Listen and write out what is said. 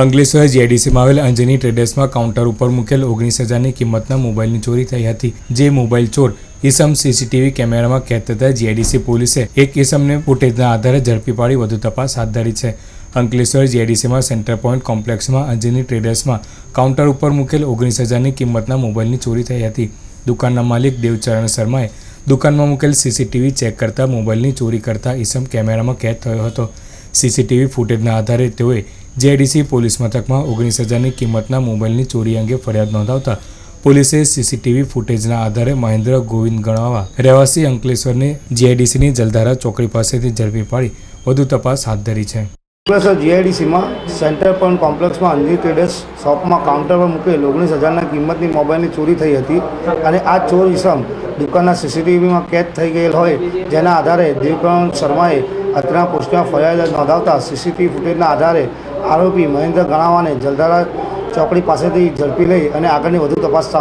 અંકલેશ્વર જીઆઈડીસીમાં આવેલ અંજની ટ્રેડર્સમાં કાઉન્ટર ઉપર મૂકેલ ઓગણીસ હજારની કિંમતના મોબાઈલની ચોરી થઈ હતી. જે મોબાઈલ ચોર ઈસમ સીસીટીવી કેમેરામાં કેદ થતા જીઆઈડીસી પોલીસે એક ઈસમને ફૂટેજના આધારે ઝડપી પાડી વધુ તપાસ હાથ ધરી છે. અંકલેશ્વર જીઆઈડીસીમાં સેન્ટર પોઈન્ટ કોમ્પ્લેક્સમાં અંજની ટ્રેડર્સમાં કાઉન્ટર ઉપર મૂકેલ ઓગણીસ હજારની કિંમતના મોબાઈલની ચોરી થઈ હતી. દુકાનના માલિક દેવચરણ શર્માએ દુકાનમાં મૂકેલ સીસીટીવી ચેક કરતા મોબાઈલની ચોરી કરતા ઈસમ કેમેરામાં કેદ થયો હતો. સીસીટીવી ફૂટેજના આધારે તેઓએ જેડીસી પોલીસ મથકમાં ઓગણીસ હજારની કિંમતના મોબાઈલની ચોરી અંગે ફરિયાદ નોંધાવતા પોલીસે સીસીટીવી ફૂટેજના આધારે મહેન્દ્ર ગોવિંદ ગણાવા રહેવાસી અંકલેશ્વરને જીઆઈડીસીની જલધારા ચોકડી પાસેથી ઝડપી પાડી વધુ તપાસ હાથ ધરી છે. અંકલેશ્વર જીઆઈડીસીમાં સેન્ટર પોઈન્ટ કોમ્પ્લેક્સમાં અંજી ટ્રેડર્સ શોપમાં કાઉન્ટર પર મૂકેલ ઓગણીસ હજારના કિંમતની મોબાઈલની ચોરી થઈ હતી અને આ ચોર ઇસમ દુકાનના સીસીટીવીમાં કેદ થઈ ગયેલ હોય જેના આધારે દેવકરણ શર્માએ અત્રેના પોસ્ટમાં ફરિયાદ નોંધાવતા સીસીટીવી ફૂટેજના આધારે આરોપી મહેન્દ્ર ગણાવાને જલધારા ચોકડી પાસેથી ઝડપી લઈ અને આગળની વધુ તપાસ